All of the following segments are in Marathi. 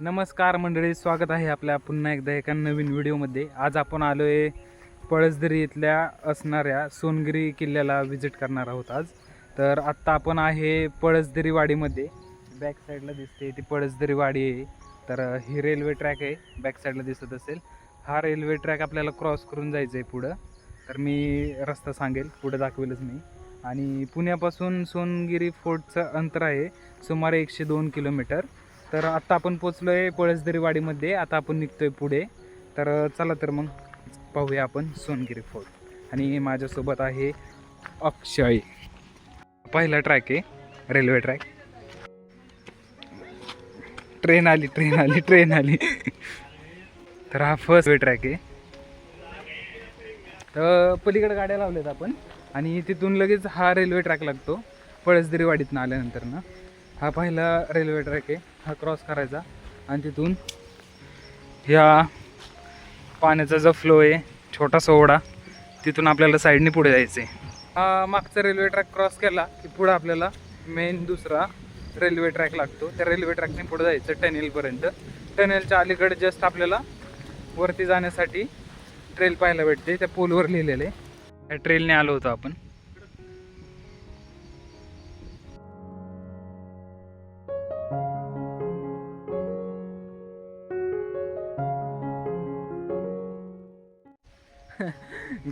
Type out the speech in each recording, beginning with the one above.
नमस्कार मंडळी स्वागत आहे आपल्या पुन्हा एकदा एका नवीन व्हिडिओमध्ये. आज आपण आलो आहे पळसदरी इथल्या असणाऱ्या सोनगिरी किल्ल्याला व्हिजिट करणार आहोत आज. तर आत्ता आपण आहे पळसदरी वाडीमध्ये. बॅक साईडला दिसते ती पळसदरी वाडी आहे. तर ही रेल्वे ट्रॅक आहे. बॅक साईडला दिसत असेल. हा रेल्वे ट्रॅक आपल्याला क्रॉस करून जायचं आहे पुढं. तर मी रस्ता सांगेल पुढं दाखवेलच मी. आणि पुण्यापासून सोनगिरी फोर्टचं अंतर आहे सुमारे एकशे दोन किलोमीटर. तर आत्ता आपण पोचलो आहे पळसदरीवाडीमध्ये. आता आपण निघतोय पुढे. तर चला तर मग पाहूया आपण सोनगिरी फोर्ट. आणि माझ्यासोबत आहे अक्षय. पहिला ट्रॅक आहे रेल्वे ट्रॅक ट्रेन आली ट्रेन आली ट्रेन आली. तर हा फर्स्ट वे ट्रॅक आहे. तर पलीकडे गाड्या लावल्यात आपण. आणि तिथून लगेच हा रेल्वे ट्रॅक लागतो. पळसदरीवाडीतनं आल्यानंतर ना हा पहिला रेल्वे ट्रॅक आहे. हा क्रॉस करायचा. आणि तिथून ह्या पाण्याचा जो फ्लो आहे छोटासा ओढा तिथून आपल्याला साईडने पुढे जायचं आहे हा मागचा रेल्वे ट्रॅक क्रॉस केला की पुढं आपल्याला मेन दुसरा रेल्वे ट्रॅक लागतो. त्या रेल्वे ट्रॅकने पुढे जायचं टनेलपर्यंत टनेलच्या अलीकडे जस्ट आपल्याला वरती जाण्यासाठी ट्रेल पाहायला भेटते. त्या पोलवर लिहिलेले त्या ट्रेलने आलो होतो आपण.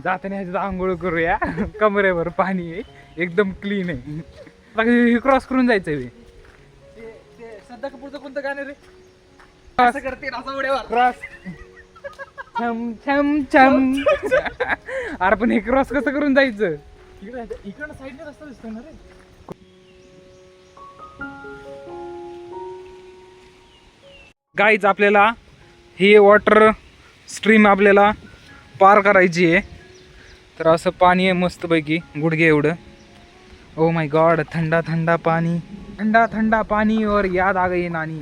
जाताना ह्याच्यात आंघोळ करूया. कमरेवर पाणी आहे. एकदम क्लीन आहे. हे क्रॉस करून जायचंय. सध्या कपूरचं कोणतं गाणं रे. असं करते क्रॉस छम छम छम. अरे पण हे क्रॉस कसं करून जायचं? इकडे इकडं साईडने रस्ता दिसतोय ना रे? गाईज आपल्याला ही वॉटर स्ट्रीम आपल्याला पार करायची आहे. तर असं पाणी आहे मस्तपैकी गुडघे एवढं. ओ माय गॉड थंडा थंडा पाणी. थंडा थंडा पाणी और याद आ गई नानी.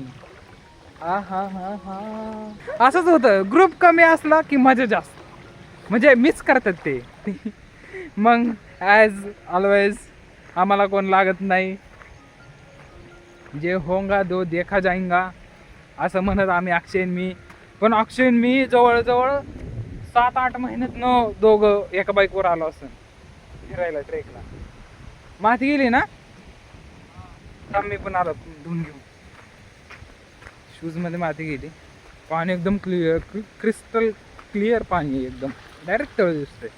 हा हा हा हा. असंच होतं. ग्रुप कमी असला की मजा जास्त. म्हणजे मिस करतात ते. मग ॲज ऑलवेज आम्हाला कोण लागत नाही. जे होंगा दो देखा जाईंगा असं म्हणत आम्ही अक्षयन मी. पण अक्षयन मी जवळजवळ सात आठ महिन्यात न दोघं एका बाईकवर आलो असं. फिरायला ट्रेकला. माती गेली ना? मी पण आलो धुवून घेऊन. शूजमध्ये माती गेली. पाणी एकदम क्लिअर क्रिस्टल क्लिअर पाणी आहे एकदम. डायरेक्ट तळ दिसतंय.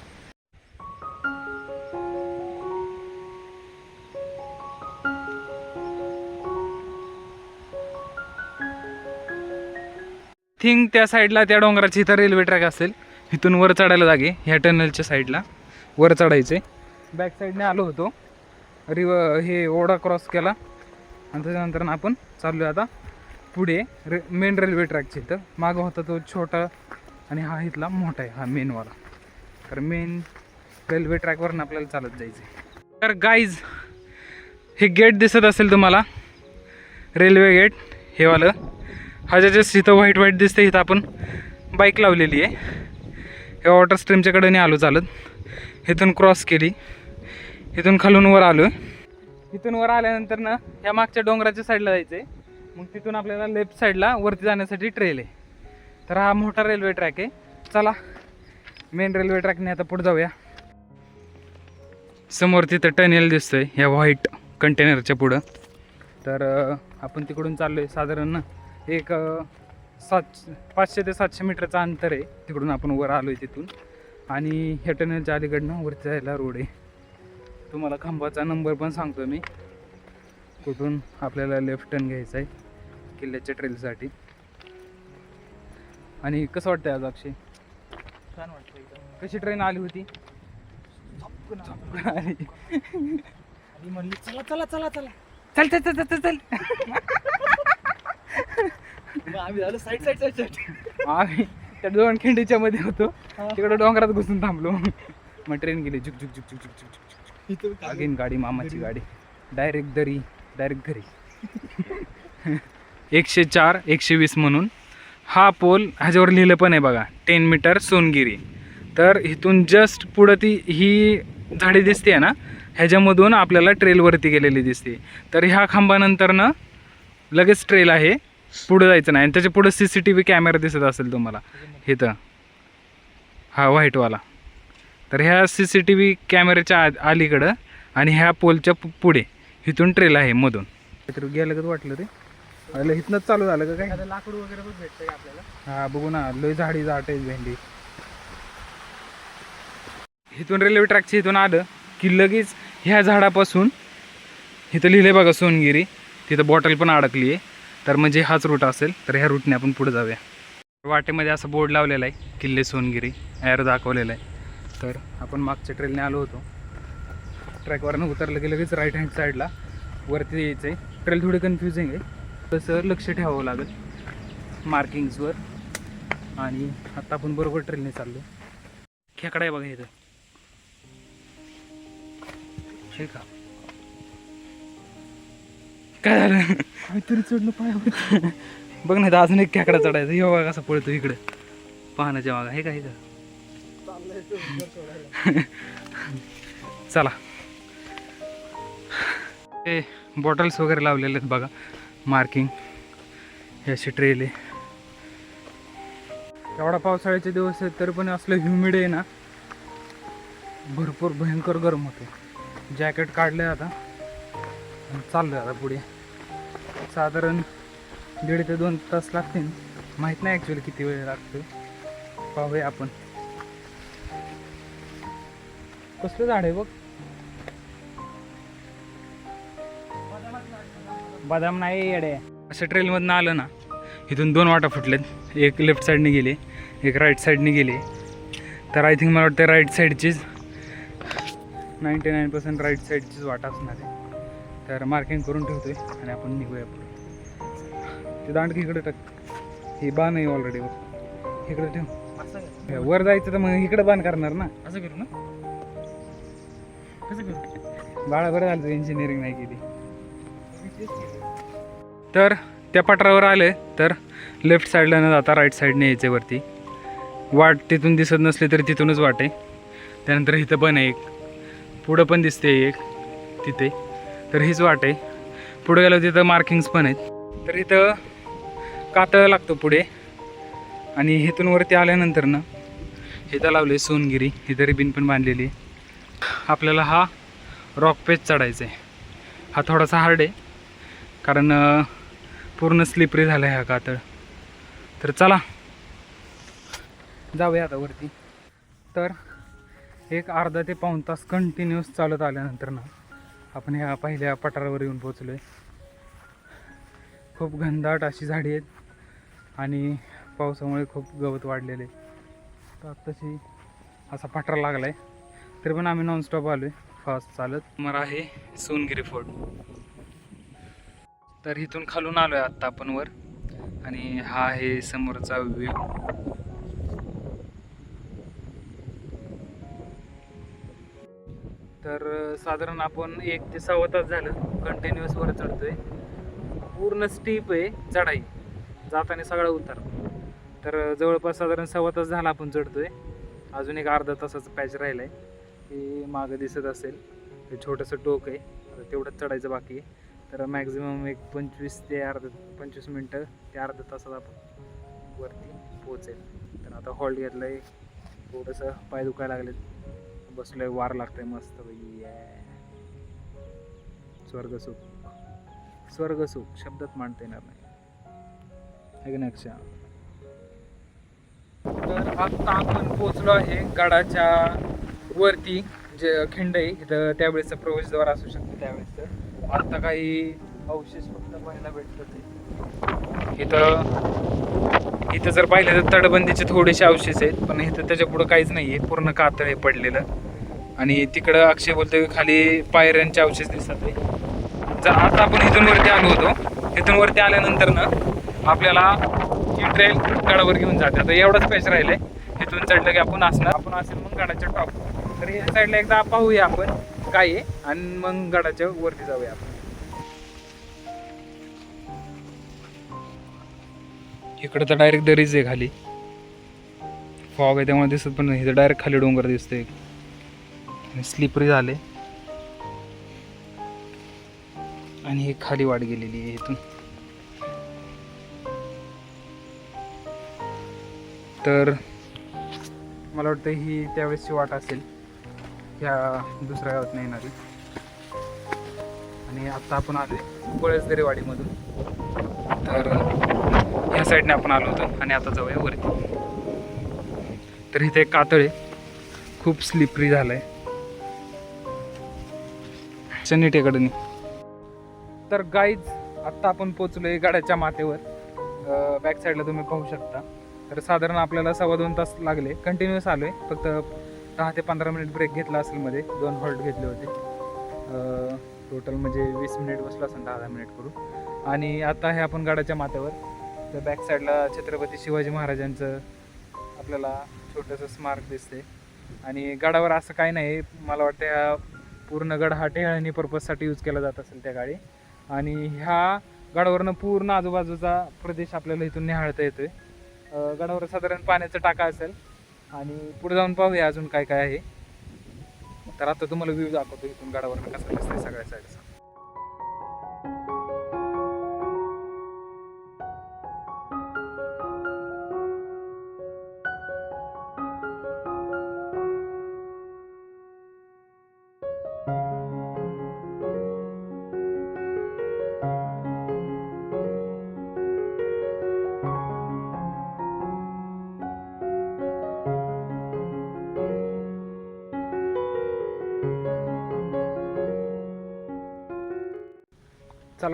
थिंक त्या साईडला त्या डोंगराची इथं रेल्वे ट्रॅक असेल. इथून वर चढायला जागे ह्या टनलच्या साईडला. वर चढायचे. बॅक साईडने आलो होतो. रिव हे ओढा क्रॉस केला. आणि त्याच्यानंतर आपण चाललो आता पुढे रे मेन रेल्वे ट्रॅकच्या इथं. मागं होता तो छोटा आणि हा इथला मोठा आहे हा मेनवाला तर मेन रेल्वे ट्रॅकवरून आपल्याला चालत जायचं आहे तर गाईज हे गेट दिसत असेल तुम्हाला. रेल्वे गेट हे वालं. हा ज्याच्या इथं व्हाईट व्हाईट दिसतं इथं आपण बाईक लावलेली आहे. हे वॉटर स्ट्रीमच्या कडेने आलो चालत. इथून क्रॉस केली. इथून खालून वर आलो इथून वर आल्यानंतर ना ह्या मागच्या डोंगराच्या साईडला जायचं आहे मग तिथून आपल्याला लेफ्ट साईडला वरती जाण्यासाठी ट्रेल आहे. तर हा मोठा रेल्वे ट्रॅक आहे. चला मेन रेल्वे ट्रॅकने आता पुढे जाऊया. समोर तिथं टनेल दिसतंय ह्या व्हाईट कंटेनरच्या पुढं. तर आपण तिकडून चाललो आहे साधारण एक अं, सात पाचशे ते सातशे मीटरचं अंतर आहे. तिकडून आपण वर आलो आहे तिथून. आणि ह्या टनेलच्या अलीकडनं वरती जायला रोड आहे. तुम्हाला खांबाचा नंबर पण सांगतो मी. कुठून आपल्याला लेफ्ट टर्न घ्यायचा आहे किल्ल्याच्या ट्रेलसाठी आणि कसं वाटतंय आज अक्षय? छान वाटतं कशी ट्रेन आली होती? झपकन आली. आणि म्हणली चला चला चला. चला चल चल चल चल चल. आम्ही झालो साईड साईड साईड साईड आम्ही त्या दोन खिंडीच्या मध्ये होतो. तिकडे डोंगरात घुसून थांबलो. मग ट्रेन गेली झुक झुक झुक झुक झुक झुक झुक. अगेन गाडी मामाची गाडी. डायरेक्ट दरी डायरेक्ट घरी. एकशे चार एकशे वीस म्हणून. हा पोल ह्याच्यावर लिहिलं पण आहे बघा टेन मीटर सोनगिरी. तर इथून जस्ट पुढं ती ही झाडी दिसते ना ह्याच्यामधून आपल्याला ट्रेलवरती गेलेली दिसते. तर ह्या खांबानंतरनं लगेच ट्रेल आहे. पुढे जायचं नाही. आणि त्याच्या पुढे C C T V camera दिसत असेल तुम्हाला. इथं. हा व्हाईटवाला तर ह्या सी सी टी व्ही कॅमेऱ्याच्या आ अलीकडं आणि ह्या पोलच्या पुढे. इथून ट्रेल आहे मधून. काहीतरी गेलं का वाटलं ते? अरे इथनंच चालू झालं का काय? लाकूड वगैरे पण भेटतंय का आपल्याला? हा बघू ना. लय झाडी जाट आहे भेंडी. इथून रेल्वे ट्रॅकच्या इथून आलं की लगेच ह्या झाडापासून इथं लिहिलंय बघा सोनगिरी तिथं बॉटल पण अडकली आहे तर म्हणजे हाच रूट असेल तर ह्या रूटने आपण पुढे जाऊया. वाटेमध्ये असं बोर्ड लावलेला आहे किल्ले सोनगिरी ॲर दाखवलेला आहे. तर आपण मागच्या ट्रेलने आलो होतो. ट्रॅकवरनं उतरलं की लगेच राईट हँड साईडला वरती यायचं आहे ट्रेल थोडी कन्फ्युजिंग आहे. तसं लक्ष ठेवावं लागेल. मार्किंग्सवर आणि आत्ता आपण बरोबर ट्रेलने चाललो खेकडा आहे बघा इथं. हे का काय झालं? काहीतरी चढलं पायावर बघ ना इथं अजून एक खेकडा चढायचा. हे बघा कसा पळतो इकडे. पाहण्याच्या मागा. हे का हे का? चला. हे बॉटल्स वगैरे लावलेले आहेत बघा. मार्किंग हे अशी ट्रेल आहे. एवढा पावसाळ्याचे दिवस आहेत तरी पण असलं ह्युमिड आहे ना भरपूर भयंकर गरम होते. जॅकेट काढलं आता. चाललं आता पुढे. साधारण दीड ते दोन तास लागतील. माहीत नाही ॲक्च्युली किती वेळ लागतो पाहूया आपण. कसलं झाड आहे बघ? बदाम नाही येडे. असं ट्रेलमधनं आलं ना इथून दोन वाटा फुटलेत. एक लेफ्ट साईडने गेले एक राईट साईडने गेले. तर आय थिंक मला वाटतं राईट साईडचीच नाईंटी नाईन पर्सेंट राईट साईडचीच वाटा असणार आहे. तर मार्किंग करून ठेवतो आहे आणि आपण निघूया पुढे. ते दांड इकडे टाक. ही बाण आहे ऑलरेडी इकडे ठेव. असं का? वर जायचं तर मग इकडे बाण करणार ना. असं करू ना? कसं करू? बाळा बरं झालं इंजिनिअरिंग नाही केलं. तर त्या पठारावर आले तर लेफ्ट साईडला न जाता राईट साईडने यायचे वरती. वाट तिथून दिसत नसली तरी तिथूनच वाट आहे. त्यानंतर इथं पण आहे एक पुढं पण दिसते एक तिथे. तर हीच वाट आहे. पुढे गेलो तिथं मार्किंग्स पण आहेत. तर इथं कातळ लागतो पुढे. आणि इथून वरती आल्यानंतर ना इथं लावले सोनगिरी. इथं रिबीन पण बांधलेली आहे. आपल्याला हा रॉक पेज चढायचा आहे हा थोडासा हार्ड आहे. कारण पूर्ण स्लिपरी झाला आहे हा कातळ. तर चला. जाऊया आता वरती. तर एक अर्धा ते पाऊण तास कंटिन्युअस चालत आल्यानंतर ना आपण ह्या पहिल्या पठारावर येऊन पोचलो आहे खूप घनदाट अशी झाडी आहेत. आणि पावसामुळे खूप गवत वाढलेले. तर आत्ताशी असा पठार लागला आहे तरी पण आम्ही नॉनस्टॉप आलो आहे फास्ट चालत. मग आहे सोनगिरी फोर्ट. तर इथून खालून आलो आहे आत्ता आपण वर. आणि हा आहे समोरचा व्ह्यू तर साधारण आपण एक ते सव्वा तास झालं. कंटिन्युअस वर चढतोय. पूर्ण स्टीप आहे चढाई. जाताना सगळा उतार. तर जवळपास साधारण सव्वा तास झाला आपण चढतोय. अजून एक अर्धा तासाचं पॅच राहिलं आहे हे मागं दिसत असेल. ते छोटंसं टोक आहे. आता तेवढंच चढायचं बाकी आहे. तर मॅक्झिमम एक पंचवीस ते अर्धा पंचवीस मिनटं ते अर्धा तासात आपण वरती पोहोचेल. तर आता हॉल्ट घेतलं आहे थोडंसं पाय दुखायला लागलेत. बसलोय वार लागतंय मस्त स्वर्गसुख. स्वर्गसुख शब्दात मांडता येणार नाही. है की तर आत्ता आपण पोचलो आहे गडाच्या वरती जे खिंड आहे इथं त्यावेळेसचा प्रवेशद्वार असू शकतो त्यावेळेस आत्ता काही अवशेष फक्त पाहायला भेटतात इथं इथं जर पाहिलं तर तटबंदीचे थोडेसे अवशेष आहेत पण इथं त्याच्या पुढं काहीच नाही आहे. पूर्ण कातळ आहे पडलेलं. आणि तिकडं अक्षय बोलतोय खाली पायऱ्यांचे अवशेष दिसतात आहे. जर आता आपण इथून वरती आलो होतो. इथून वरती आल्यानंतर ना आपल्याला ही ट्रेल गडावर घेऊन जाते. आता एवढंच पॅच राहिले इथून चढलं की आपण असणार. आपण असेल मग गडाच्या टॉप तर ह्या साईडला एकदा पाहूया आपण काय आहे आणि मग गडाच्या वरती जाऊया आपण. इकडं तर डायरेक्ट दरीच आहे खाली. फॉग आहे त्यामुळे दिसत पण नाही. इथं डायरेक्ट खाली डोंगर दिसतोय. स्लिपरी झाले आणि ही खाली वाट गेलेली आहे इथून. तर मला वाटतं ही त्यावेळेसची वाट असेल. ह्या दुसऱ्या गावात नाही येणारी आणि आत्ता आपण आलोय पळसदरेवाडीमधून तर ह्या साईडने आपण आलो होतो आणि आता जाऊया वरती. तर इथे एक कातळ आहे. खूप स्लिपरी झालं आहे टेकडनी तर गाईज आत्ता आपण पोचलो आहे गाड्याच्या माथेवर. बॅक साईडला तुम्ही पाहू शकता. तर साधारण आपल्याला सव्वा दोन तास लागले. कंटिन्युअस आहे फक्त दहा ते पंधरा मिनिट ब्रेक घेतला असेल मध्ये. दोन हॉल्ट घेतले होते. टोटल म्हणजे वीस मिनिट बसलो असेल दहा दहा मिनिट करून. आणि आता हे आपण गाडाच्या माथ्यावर. तर बॅक साईडला छत्रपती शिवाजी महाराजांचं आपल्याला छोटंसं स्मारक दिसते आणि गडावर असं काही नाही. मला वाटतं ह्या पूर्ण गड हा टेहळणी पर्पजसाठी यूज केला जात असेल त्या गाडी. आणि ह्या गडावरनं पूर्ण आजूबाजूचा प्रदेश आपल्याला इथून निहाळता येतोय. आहे गडावर साधारण पाण्याचा टाका असेल. आणि पुढे जाऊन पाहूया अजून काय काय आहे. तर आता तुम्हाला व्ह्यू दाखवतो इथून गडावर कसं दिसतंय सगळ्या साईडचा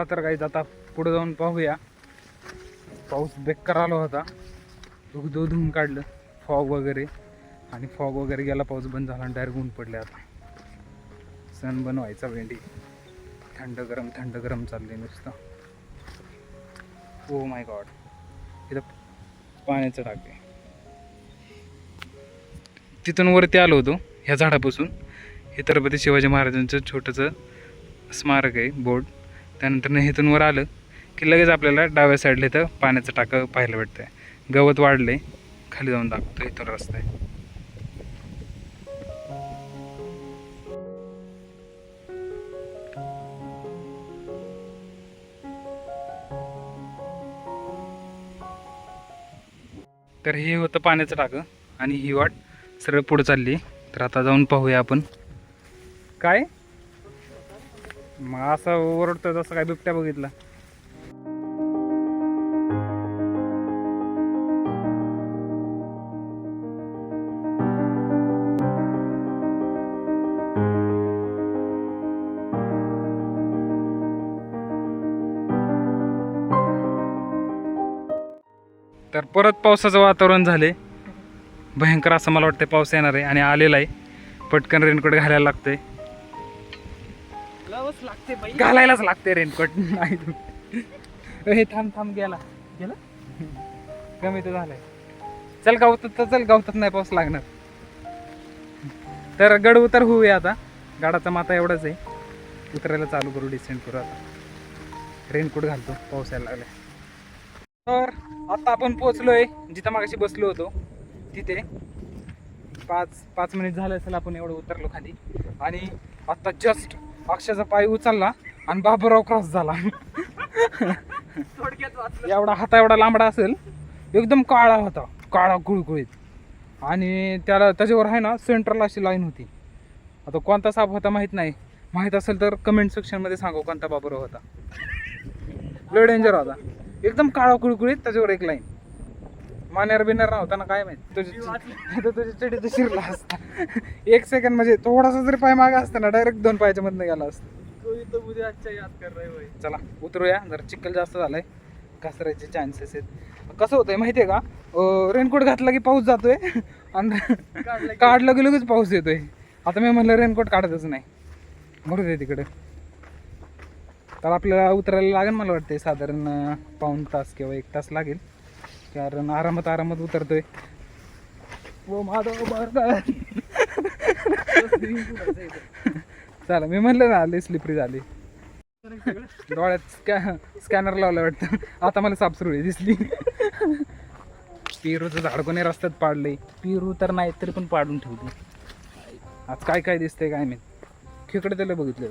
चला तर काही आता पुढे जाऊन पाहूया. पाऊस बेकार आला होता. धुक धुवून काढलं फॉग वगैरे. आणि फॉग वगैरे गेला पाऊस बंद झाला आणि डायरेक्ट ऊन पडले आता. सण बनवायचा भेंडी. थंड गरम थंड गरम चालले नुसतं. ओ माय गॉड इथं पाण्याचं टाके तिथून वरती आलो होतो ह्या झाडापासून. हे छत्रपती शिवाजी महाराजांचं छोटंसं स्मारक आहे बोर्ड. त्यानंतर इथून वर आलं की लगेच आपल्याला डाव्या साईडला इथं पाण्याचं टाकं पाहायला भेटतंय. गवत वाढले खाली जाऊन दाखवतो इथून रस्ता आहे. तर हे होतं पाण्याचं टाकं आणि ही वाट सरळ पुढे चालली तर आता जाऊन पाहूया आपण. काय? मग असं ओरडतं जसं काय बिबट्या बघितला. तर परत पावसाचं वातावरण झाले. भयंकर असं मला वाटतं पाऊस येणार आहे आणि आलेला आहे. पटकन रेनकोट घालायला लागतंय. लावच लागते बाई. घालायलाच लागते रेनकोट. नाही हे थांब थांब गेला. गेला? कमी तर झालंय. चल गावतात तर चल गावतात नाही पाऊस लागणार. तर गड उतर होऊया आता. गाडाचा माता एवढाच आहे. उतरायला चालू करू डिसेंट करू आता. रेनकोट घालतो पाऊस यायला लागलाय. तर आता आपण पोहोचलोय जिथं मागाशी बसलो होतो तिथे. पाच पाच मिनिट झाले असेल आपण एवढं उतरलो खाली. आणि आता जस्ट अक्षाचा पाय उचलला आणि बाबूराव क्रॉस झाला. एवढा हाता एवढा लांबडा असेल एकदम काळा होता काळा गुळगुळीत. आणि त्याला त्याच्यावर आहे ना सेंट्रल अशी लाईन होती. आता कोणता साप होता माहीत नाही. माहीत असेल तर कमेंट सेक्शनमध्ये सांगू कोणता बाबूराव होता. लय डेंजर होता. एकदम काळा कुळकुळीत त्याच्यावर एक लाईन मान्यार बिनार नव्हता ना काय माहीत? तुझी तुझी चिडी तर शिरला असता. एक सेकंड म्हणजे थोडासा जरी पाय मागा असता ना डायरेक्ट दोन पायाच्या मधनं गेला असता. कोई तो मुझे अच्छा याद कर रहे भाई. चला उतरूया. जरा चिखल जास्त झालाय. घसरायचे चान्सेस आहेत. कसं होतंय माहितीये का? रेनकोट घातला की पाऊस जातोय. आणि काढला की- लगेच पाऊस येतोय. आता मी म्हणलं रेनकोट काढतच नाही. मरू दे तिकडे. तर आपल्याला उतरायला लागेल मला वाटते साधारण अं, पाऊण तास किंवा एक तास लागेल. कारण आरामात आरामात उतरतोय. ओ माधव चला मी म्हणलं ना लई स्लिपरी झाली. डोळ्यात स्कॅ स्कॅनर लावलं वाटतं. आता मला सापसुरळी दिसली. पेरूचं झाड कोणी रस्त्यात पाडलंय. पेरू तर नाही तरी पण पाडून ठेवली. आज काय काय दिसतंय काय नाही खेकडे त्याला बघितले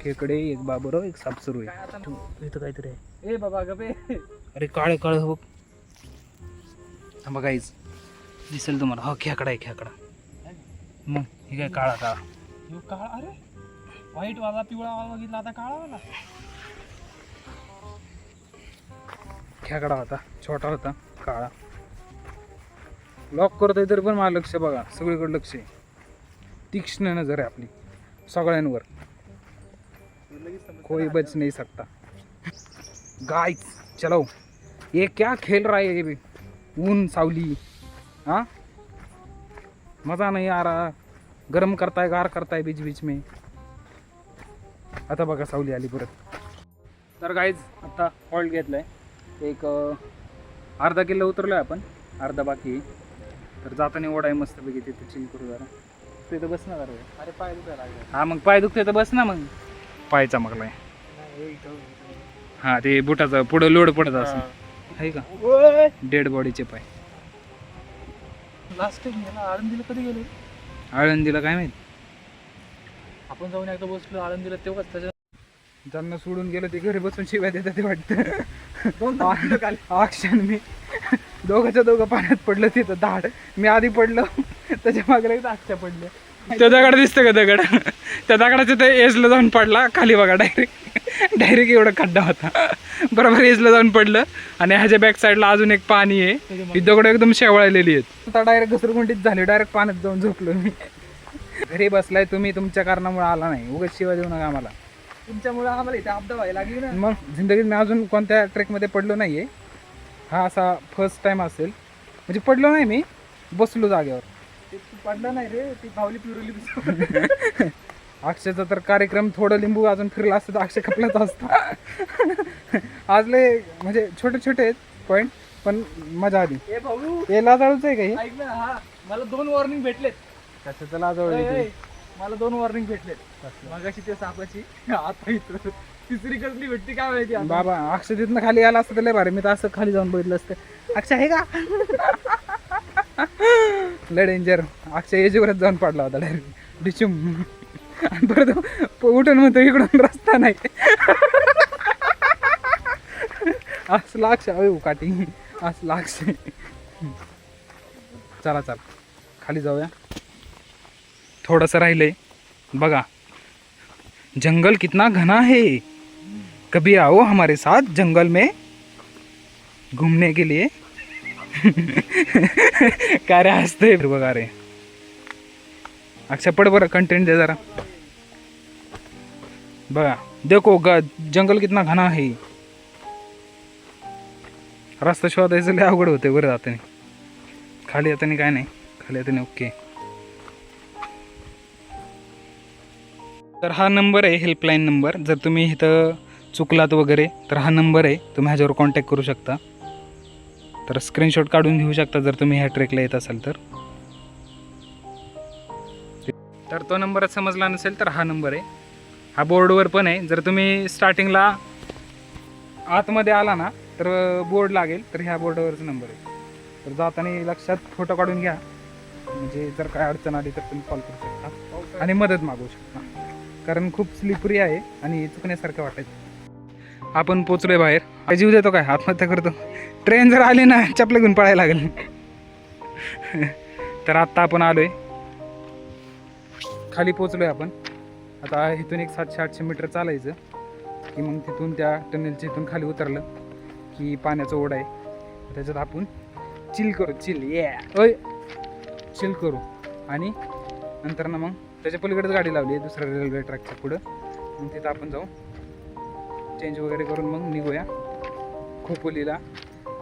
खेकडे एक बाबर एक सापसुरू आता? इथं काहीतरी आहे. ए बाबा गबे अरे काळे काळे हो. बघा काहीच दिसेल तुम्हाला. हो खेकडा आहे खेकडा. मग हे काय काळा काळा. काळा अरे! व्हाईट वाला पिवळा वाला बघितला आता काळा वाला. खेकडा होता छोटा होता काळा. लॉक करतोय तरी पण मला लक्ष बघा सगळीकडे लक्ष आहे. तीक्ष्ण नजर आहे आपली सगळ्यांवर. कोई बच नहीं सकता. गाइस चलो ये क्या खेल रहा है ये भी? ऊन सावली. हाँ? मज़ा नहीं आ रहा. गरम करता है गार करता है बीच बीच में. आता बघा सावली आली परत. तर गाईज आता हॉल्ट घेतलाय. एक अर्धा किलो उतरलोय आपण. अर्धा बाकी. आहे. तर जाताना ओढ आहे मस्तपैकी तिथे चिल करू जरा. तू इथं बस ना जरा. अरे पाय दुखायला लागले. हा मग पाय दुखतोय तर बस ना मग. पाय चमकलाय. हा ते बुटाचं पुढं लोड पडत असं आहे का? डेड बॉडीचे पाय. लास्ट टाइम गेला आळंदीला कधी गेलो? आळंदीला काय माहीत? आपण जाऊन एकदा बसलो आळंदीला तेव्हाच त्याच्या ज्यांना सोडून गेलं ते घरी बसून शिवाय देतात ते वाटतं. अक्षण मी. दोघांच्या दोघं पाण्यात पडलं तिथं दाड मी आधी पडलो त्याच्यामागे अक्षा पडल्या. त्या दगड दिसतं का दगड? त्या दगडाच्या ते एजला जाऊन पडला खाली बघा डायरेक्ट डायरेक्ट एवढा खड्डा होता. बरोबर एजला जाऊन पडलं. आणि ह्याच्या बॅक साईडला अजून एक पाणी आहे. ही दगड एकदम शेवळलेली आहेत. आता डायरेक्ट घसरगुंडीत झाली. डायरेक्ट पाण्यात जाऊन झोपलो मी. घरी बसलाय तुम्ही तुमच्या कारणामुळे आला नाही. उगाच शिवाय देऊ नका आम्हाला. तुमच्यामुळे आम्हाला इथे अपदा व्हायला लागली ना. मग जिंदगीत मी अजून कोणत्या ट्रेकमध्ये पडलो नाही आहे हा असा फर्स्ट टाइम असेल. म्हणजे पडलो नाही मी. बसलो जागेवर. पडला नाही रे. ती भावली पिवरली अक्षयचा तर कार्यक्रम थोडं लिंबू अजून फिरला असतं तर अक्षय खपलाच असता. आज लय म्हणजे छोटे छोटे आहेत पॉईंट पण मजा आली. हे लाजाळूच आहे काही हा? मला दोन वॉर्निंग भेटलेत. कशाचं लाजाळू मला दोन वॉर्निंग भेटलेत. मगाशी ते सापाची. आता इथं तिसरी कसली भेटती काय माहिती. बाबा अक्षय तिथनं खाली आला असतं लय भारी. मी तर असं खाली जाऊन बघितलं असतं. अक्षय आहे का? लय डेंजर अक्षय एजीवरच जाऊन पडला होता डायरेक्ट डिचुम. आणि परत प- उठून म्हणतो इकडून रस्ता नाही. असं अक्षय अयो काठी असला अक्षय चला चला. खाली जाऊया. थोडंसं राहिलंय. बघा. जंगल कितना घना है. कभी आओ हमारे साथ जंगल में घूमने के लिए. काय रे हसते बघा रे. अक्षय पड बरं कंटेंट दे जरा. बघा देखो ग जंगल कितना घना है। रस्ता शोधायचं लय अवघड होते बरं जाताना खाली येताना काय नाही? खाली येताना ओके। तर हा नंबर आहे हेल्पलाईन नंबर. जर तुम्ही इथं चुकलात वगैरे तर हा नंबर आहे तुम्ही ह्याच्यावर कॉन्टॅक्ट करू शकता. तर स्क्रीनशॉट काढून घेऊ शकता जर तुम्ही ह्या ट्रेकला येत असाल तर. तर तो नंबरच समजला नसेल तर हा नंबर आहे. हा बोर्डवर पण आहे. जर तुम्ही स्टार्टिंगला आतमध्ये आला ना तर बोर्ड लागेल तर ह्या बोर्डवरच नंबर आहे. तर जाताना लक्षात फोटो काढून घ्या. म्हणजे जर काय अडचण आली तर तुम्ही कॉल करू शकता. आणि मदत मागवू शकता. कारण खूप स्लिपरी आहे आणि चुकण्यासारखं वाटायचं. आपण पोचलोय बाहेर. काय जीव देतो काय? आत्महत्या करतो. ट्रेन जर आली ना चपले घेऊन पळायला लागेल. तर आत्ता आपण आलोय. खाली पोचलोय आपण. आता इथून एक सातशे आठशे मीटर चालायचं की मग तिथून त्या टनेलच्या इथून खाली उतरलं की पाण्याचा ओढा आहे. त्याच्यात आपण चिल करू चिल ये ओय चिल करू. आणि नंतर ना मग त्याच्या पलीकडेच गाडी लावली आहे दुसऱ्या रेल्वे ट्रॅकच्या पुढं. मग तिथं आपण जाऊ. चेंज वगैरे करून मग निघूया. खोपोलीला.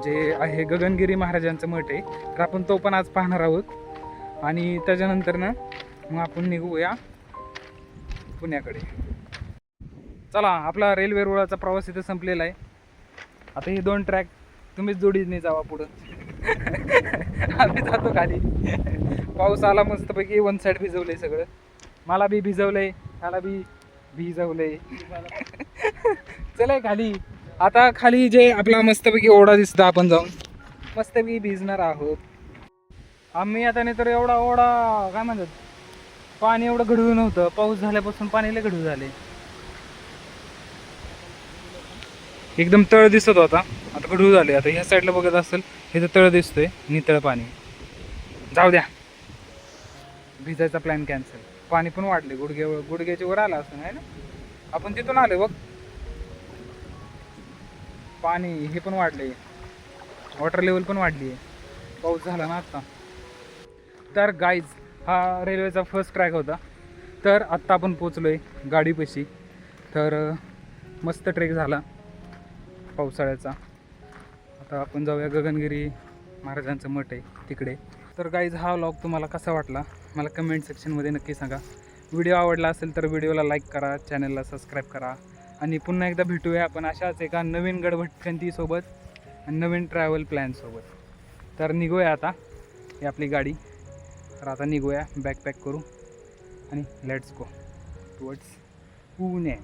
जे आहे गगनगिरी महाराजांचं मठ आहे. तर आपण तो पण आज पाहणार आहोत. आणि त्याच्यानंतर ना मग आपण निघूया. पुण्याकडे. चला आपला रेल्वे रुळाचा प्रवास इथं संपलेला आहे. आता हे दोन ट्रॅक तुम्हीच जोडीने जावा पुढं. आम्ही जातो खाली. पाऊस आला मस्तपैकी वन साईड भिजवलंय सगळं. मला बी भिजवलंय त्याला बी भिजवलंय. चला खाली. आता खाली जे आपला मस्तपैकी ओढा दिसतो आपण जाऊन. मस्तपैकी भिजणार आहोत. आम्ही आता नाही तर एवढा ओढा काय म्हणतात? पाणी एवढं घडवू नव्हतं. पाऊस झाल्यापासून पाणी लय घडू झाले एकदम तळ दिसत होता. आता गढूळ झाले आता ह्या साईडला बघत असेल हे तर तळ दिसतंय नितळ पाणी. जाऊ द्या. भिजायचा प्लॅन कॅन्सल पाणी पण वाढले गुडघे गुडघ्याच्या वर आला असं आहे ना? आपण तिथून आले बघ. पाणी हे पण वाढले वॉटर लेवल पण वाढली आहे पाऊस झाला ना आत्ता तर गाईज हा रेल्वेचा फर्स्ट ट्रॅक होता. तर आत्ता आपण पोचलो आहे गाडीपाशी. तर मस्त ट्रेक झाला पावसाळ्याचा. आता आपण जाऊया गगनगिरी महाराजांचं मठ आहे तिकडे. तर गाईज हा व्लॉग तुम्हाला कसा वाटला? मला कमेंट सेक्शनमध्ये नक्की सांगा. व्हिडिओ आवडला असेल तर व्हिडिओला लाईक करा चॅनलला सबस्क्राईब करा. आणि पुन्हा एकदा भेटूया आपण अशाच एका नवीन गडभटकंतीसोबत आणि नवीन ट्रॅव्हल प्लॅनसोबत तर निघूया आता ही आपली गाडी. तर आता निघूया बॅकपॅक करू आणि लेट्स गो टुवर्ड्स पुणे